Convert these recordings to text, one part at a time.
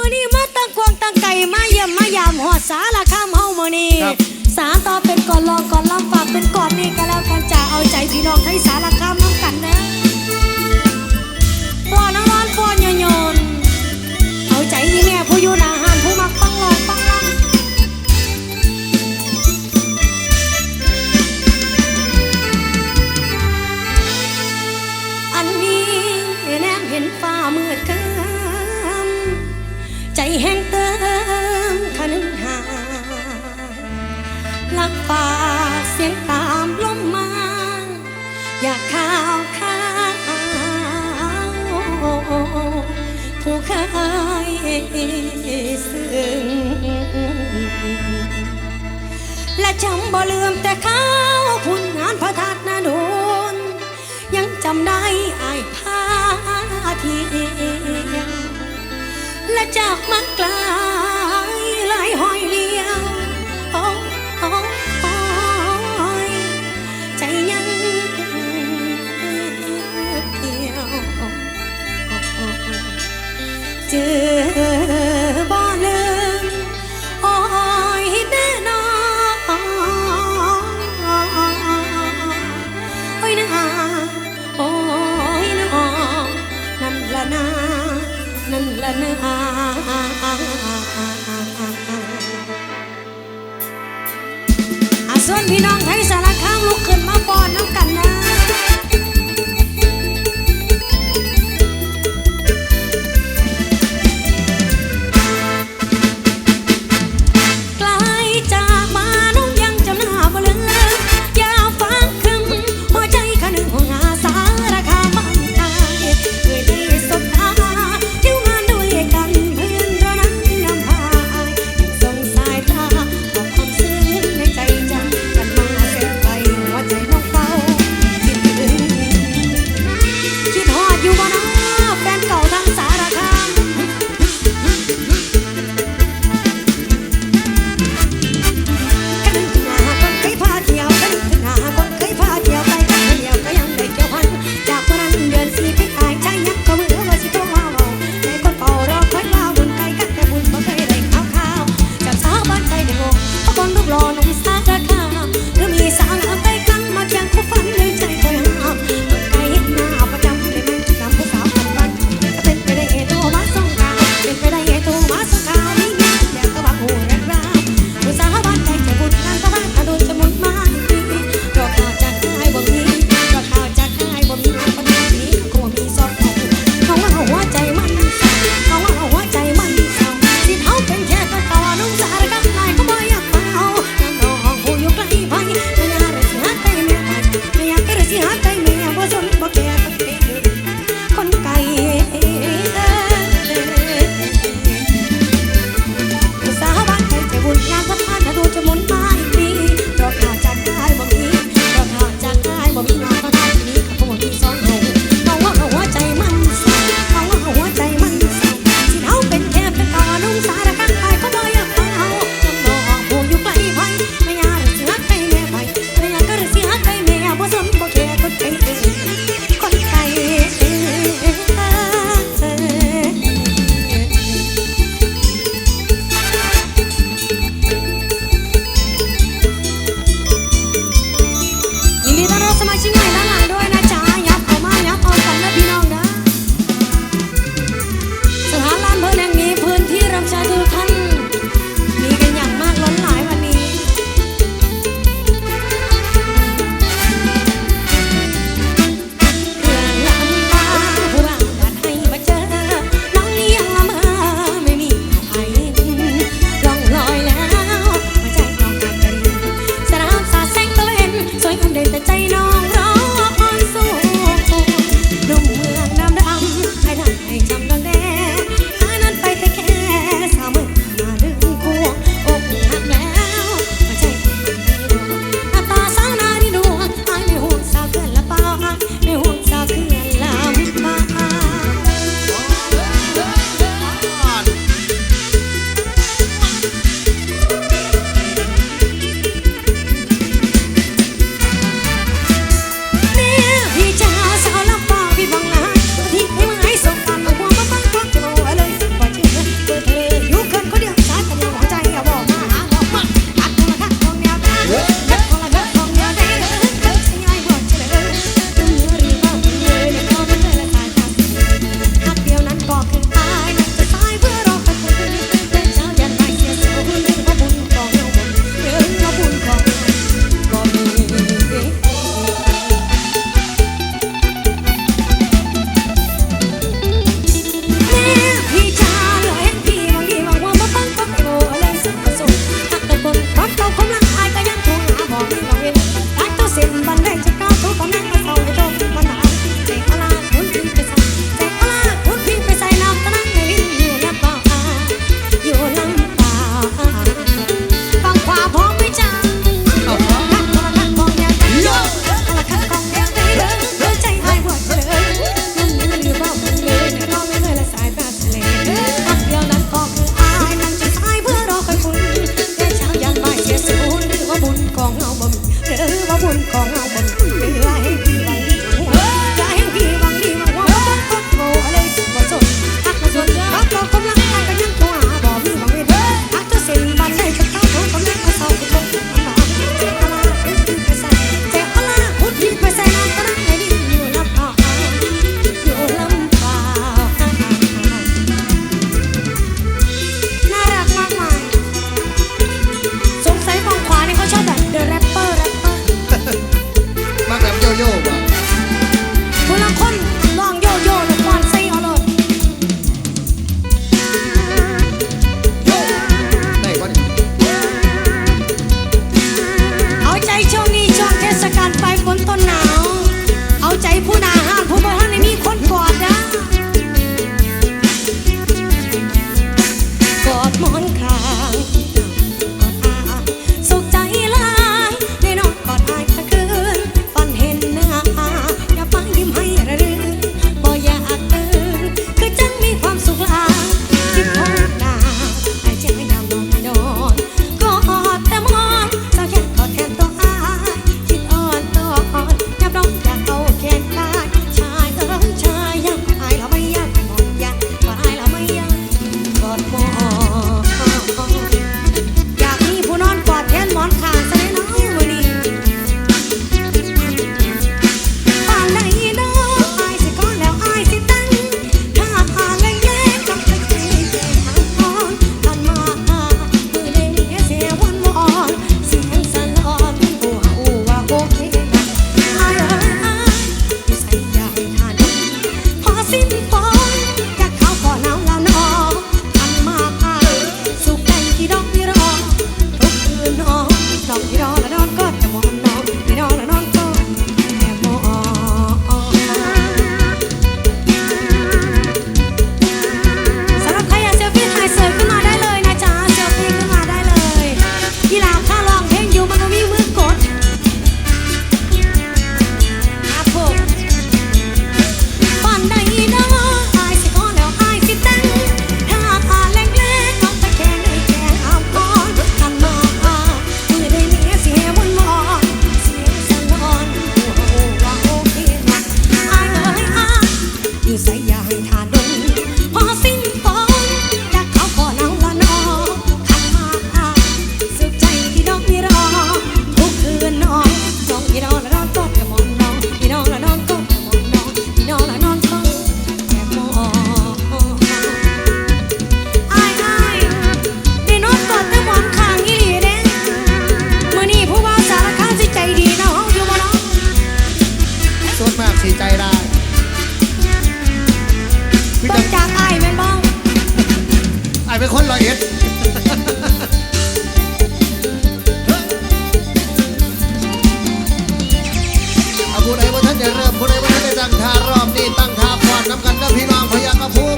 มื่อนี้มาตั้งกวางตั้งไก่มาเยี่ยมมายามหอดสารคามเฮามื่อนี้ครับ สารต่อเป็นก่อนรองก่อนลำฝากเป็นก่อนนี่ก็แล้วกันจะเอาใจพี่น้องให้สารคามน้ำกันนะปอน้ำร้อนปอนโยนโยนเอาใจยี่แม่ผู้อยู่หนา ซึ้งและจำบ่ลืมแต่เขาคุณงานพระธาตุนาดูนยังจำได้อายพาเทียวและจากมันกลา นพี่น้องไทย เป็นคนละเอ็ดอาผู้ใดว่าท่านจะเริ่มผู้ใดว่าท่านจะตั้งท่ารอบนี้ตั้งท่าพอดน้ำกันนะพี่น้องพยากระพู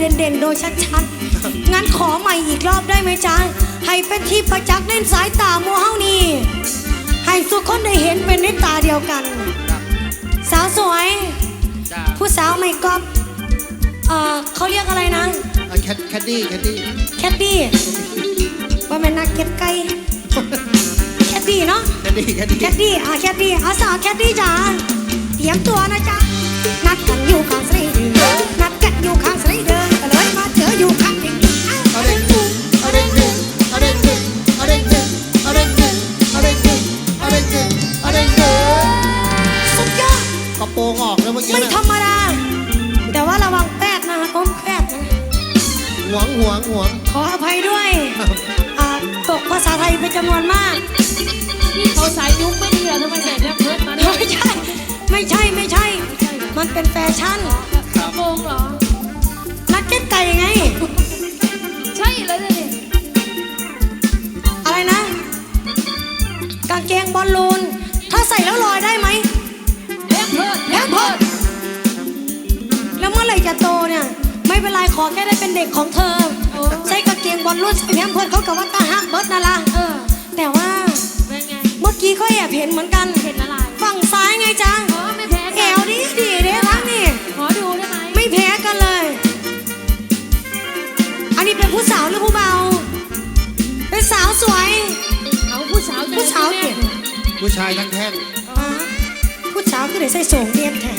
เห็นแบบเด่นๆ โดยชัดๆ งั้นขอใหม่อีกรอบได้ไหมจ๊ะ ให้เป็นที่ประจักษ์เล่นสายตามัวเฮานี่ ให้ทุกคนได้เห็นเป็นในตาเดียวกัน สาวสวย ผู้สาวไม่กอบเอ่อเขาเรียกอะไรนะอะแคดแคดดี้แคดดี้แคดดี้ว่าแม่นนักเก็ตไก่แคดดี้เนาะแคดดี้แคดดี้แคดดี้อะแคดดี้อาสาวแคดดี้จ๋าเตรียมตัวนะจ๊ะนัดกันอยู่ข้างสไลเดอร์นัดกันอ ยู่ข้างสไลเดอร์ก็เลยมาเจออยู่ข้างเด็กอ้าวอะเด้งดึงอะเด้งดึงอะเด้งดึงอะเด้งดึงอะเด้งดึงอะเด้งดึงอะเด้งดึงอะเด้งดึงสุดยอดกระโปรงออกแล้วเมื่อกี้ไม่นธรรมดา แต่ว่าระวังแป๊ดนะคะก้มแป๊ดนะหวงหวงหวงขออภัยด้วยอ่าตกภาษาไทยเป็นจำนวนมากที่เขาสายยุคไม่ดีเหรอทำไมใส่แรปเพิร์ดมาด้วยไม่ใช่ ไม่ใช่ไม่ใช่ มันเป็นแฟชั่นกระโปรงเหรอ ไก่ไง ใช่เลยเนี่ยอะไรนะ กางเกงบอลลูน ถ้าใส่แล้วลอยได้ไหมแรปเพิร์ดแรปเพิร์ดแล้วเมื่อไหร่จะโตเนี่ย ไม่เป็นไรขอแค่ได้เป็นเด็กของเธอโอ้ใส่กางเกงบอลลูนใส่แพมเพิร์ดเขากับว่าตาฮักเบิร์ดนั่นละเออ แต่ว่าเป็นไงเมื่อกี้ก็แอบเห็นเหมือนกันเห็นอะไรฝั่งซ้ายไงจ๊ะอ๋อไม่แพ้แอกันวดีดีเด้ทั้งนี่ขอดู ผู้สาวหรือผู้เบา เป็นสาวสวย เอาผู้สาวผู้สาวเก่งผู้ชายทั้งแท่งผู้สาวคือได้ใส่โสงเรียมแทน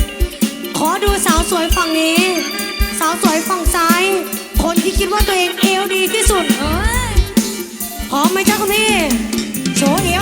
ขอดูสาวสวยฝั่งนี้ สาวสวยฝั่งซ้าย คนที่คิดว่าตัวเองเอวดีที่สุดพร้อมไหมเจ้าคุณพี่โชว์เอว